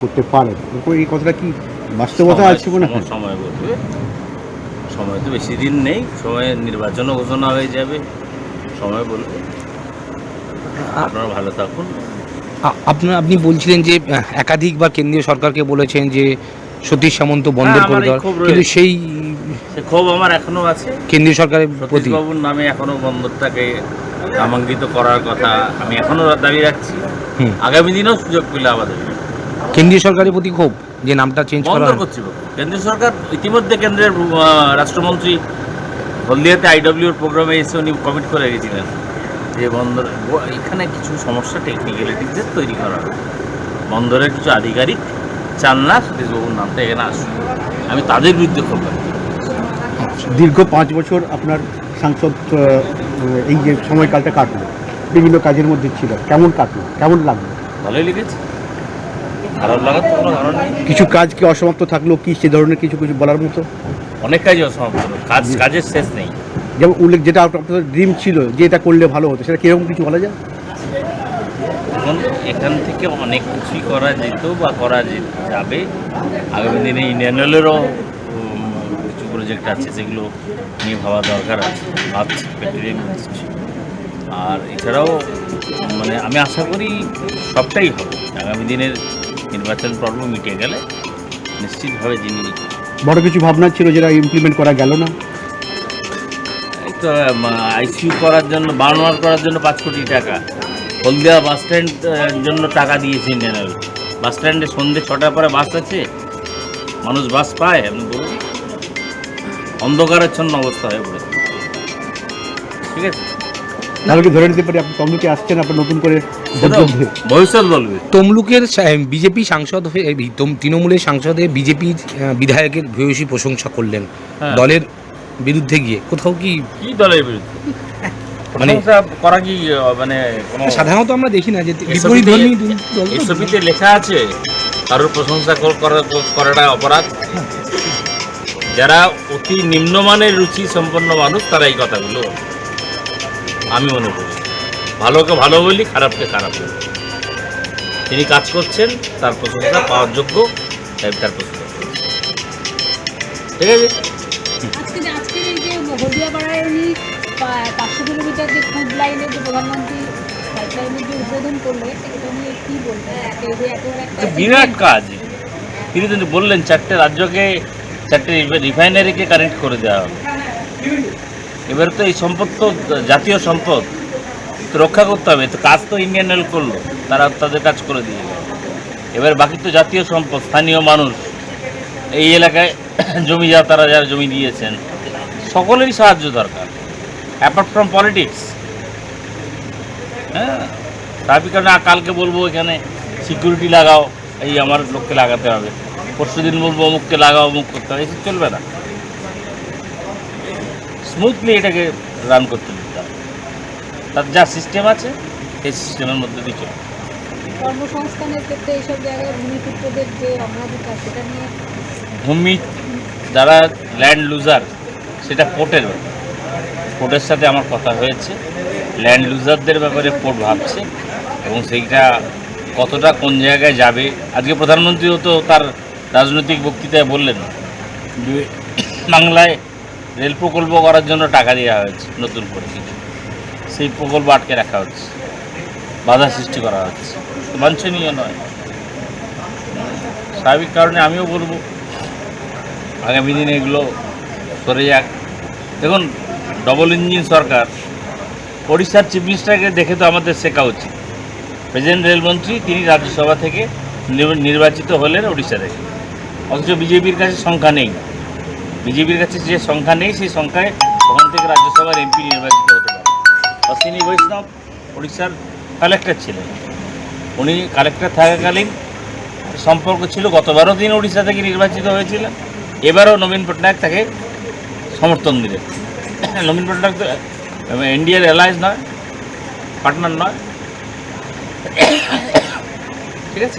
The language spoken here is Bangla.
করতে পারে। এই কথাটা কি বাস্তবতা সময়- আছে মনে হয়? সময়- বলবে সময় তো বেশি দিন নেই সময় নির্বাচনও ঘোষণা হয়ে যাবে সময় বলবে আপনারা ভালো থাকুন। আপনার আপনি বলছিলেন যে একাধিকবার কেন্দ্রীয় সরকারকে বলেছেন যে সতীশ সামন্ত বন্ধ করে দেওয়ার কিন্তু সেই ক্ষোভ আমার এখনও আছে। কেন্দ্রীয় সরকারের প্রতি। সতীশবাবুর নামে এখনও বন্দরটাকে নামাঙ্কিত করার কথা আমি এখনও দাবি রাখছি। হুম। আগামী দিনেও সুযোগ পেলে আমাদের। কেন্দ্রীয় সরকারের প্রতি ক্ষোভ যে নামটা চেঞ্জ করা কেন্দ্রীয় সরকার ইতিমধ্যে কেন্দ্রের রাষ্ট্রমন্ত্রী হলদিয়াতে আইডব্লিউর প্রোগ্রামে এসে উনি কমিট করে গেছিলেন যে বন্দর এখানে কিছু সমস্যা টেকনিক্যালিটিসের তৈরি করা হবে। বন্দরের কিছু আধিকারিক চান না সতীশবাবুর নামটা এখানে আসুন আমি তাদের বিরুদ্ধে ক্ষোভ দীর্ঘ পাঁচ বছর আপনার সাংসদ এই যে সময়কালটা কাটলো বিভিন্ন কাজের মধ্যে ছিল। কেমন কাটলো? কেমন লাগল? ভালোই লেগেছে। খারাপ লাগার তো কোনো কারণ নেই। কিছু কাজ কি অসমাপ্ত থাকল? কি সে ধরনের কিছু কিছু বলার মতো? অনেক কাজই অসমাপ্ত। কাজ কাজের শেষ নেই। যেমন উল্লেখ যেটা আপনাদের ড্রিম ছিল যে এটা করলে ভালো হতো সেটা কীরকম কিছু বলা যায়? এখন এখান থেকে অনেক কিছুই করা যেত বা করা যে- যাবে। আগামী দিনে ইন্ডিয়ান উম, কিছু প্রজেক্ট আছে সেগুলো নিয়ে ভাবা দরকার আছে। ভাবছি পেট্রোলিয়াম ইন্ডাস্ট্রি আর এছাড়াও মানে আমি আশা করি সবটাই হবে। আগামী দিনের নির্বাচন পর্ব মিটে গেলে নিশ্চিতভাবে যিনি বড় কিছু ভাবনা ছিল যেটা ইমপ্লিমেন্ট করা গেল না? এই তো আইসিইউ করার জন্য বার্নওয়ার করার জন্য পাঁচ কোটি টাকা। হলদিয়া বাস স্ট্যান্ড জন্য টাকা দিয়েছে অয়েল বাস স্ট্যান্ডে সন্ধ্যে ছটার পরে বাস আছে। মানুষ বাস পায় আপনি বলুন। অন্ধকারাচ্ছন্ন অবস্থা হয়ে পড়েছে। ঠিক আছে? তাহলে কি ধরে নিতে পারি আপনি তমলুকে আসছেন আপনার নতুন করে ভবিষ্যৎ বলবে তমলুকের বিজেপি সাংসদ হয়ে তৃণমূলের সাংসদে বিজেপি বিধায়কের ভূয়সী প্রশংসা করলেন হ্যাঁ। দলের বিরুদ্ধে গিয়ে কোথাও কি কি দলের বিরুদ্ধে মানে করা কি মানে সাধারণত আমরা দেখি না যে বিপরীত এসবিতে লেখা আছে কারোর প্রশংসা করাটা অপরাধ যারা অতি নিম্নমানের রুচি সম্পন্ন মানুষ তারা এই কথাগুলো। আমি মনে করি। ভালোকে ভালো বলি খারাপকে খারাপ বলি। তিনি কাজ করছেন তার প্রশংসা পাওয়ার যোগ্য তাই তার প্রশংসা। ঠিক আছে? বিরাট কাজ। তিনি তো বললেন চারটে রাজ্যকে চারটে রিফাইনারিকে কানেক্ট করে দেওয়া হবে। এবার তো এই সম্পদ তো জাতীয় সম্পদ। রক্ষা করতে হবে। তো কাজ তো ইন্ডিয়ান অয়েল করল। তারা তাদের কাজ করে দিয়ে এবার বাকি তো জাতীয় সম্পদ, স্থানীয় মানুষ। এই এলাকায় জমি যা তারা যারা জমি দিয়েছেন, সকলেরই সাহায্য দরকার। অ্যাপার্ট ফ্রম পলিটিক্স হ্যাঁ? তার কারণে কালকে বলব এখানে সিকিউরিটি লাগাও। এই আমার লোককে লাগাতে হবে। পরশু দিন বলব অমুককে লাগাও, অমুক করতে হবে। এসব চলবে না। স্মুথলি এটাকে রান করতে দিতে হবে। তার যা সিস্টেম আছে সেই সিস্টেমের মধ্যে দিয়ে চলবে। কর্মসংস্থানের ক্ষেত্রে এইসব জায়গায় ভূমিপুত্রদের যে অগ্রাধিকার সেটা নিয়ে ভূমি যারা ল্যান্ড লুজার সেটা পোর্টের ব্যাপার। পোর্টের সাথে আমার কথা হয়েছে। ল্যান্ড লুজারদের ব্যাপারে পোর্ট ভাবছে এবং সেইটা কতটা কোন জায়গায় যাবে। আজকে প্রধানমন্ত্রীও তো তার রাজনৈতিক বক্তৃতায় বললেন যে বাংলায় রেল প্রকল্প করার জন্য টাকা দেওয়া হয়েছে, নতুন করে কিছু। সেই প্রকল্প আটকে রাখা হচ্ছে। বাধা সৃষ্টি করা হচ্ছে। বাঞ্ছনীয় নয়। স্বাভাবিক কারণে আমিও বলব, আগামী দিনে এগুলো সরে যাক। দেখুন ডবল ইঞ্জিন সরকার, ওড়িশার চিফ মিনিস্টারকে দেখে তো আমাদের শেখা উচিত। প্রেসিডেন্ট রেলমন্ত্রী তিনি রাজ্যসভা থেকে নির- নির্বাচিত হলেন ওড়িশা থেকে। অথচ বিজেপির কাছে সংখ্যা নেই। বিজেপির কাছে যে সংখ্যা নেই, সেই সংখ্যায় ওখান থেকে রাজ্যসভার এমপি নির্বাচিত হতে পারে। অশ্বিনী বৈষ্ণব উড়িষ্যার কালেক্টর ছিলেন। উনি কালেক্টর থাকাকালীন সম্পর্ক ছিল, গতবারও তিনি উড়িষ্যা থেকে নির্বাচিত হয়েছিলেন। এবারও নবীন পটনায়ক তাকে সমর্থন দিলেন। নবীন পটনায়ক তো ইন্ডিয়ার অ্যালায়েন্স নয় পার্টনার নয়। ঠিক আছে?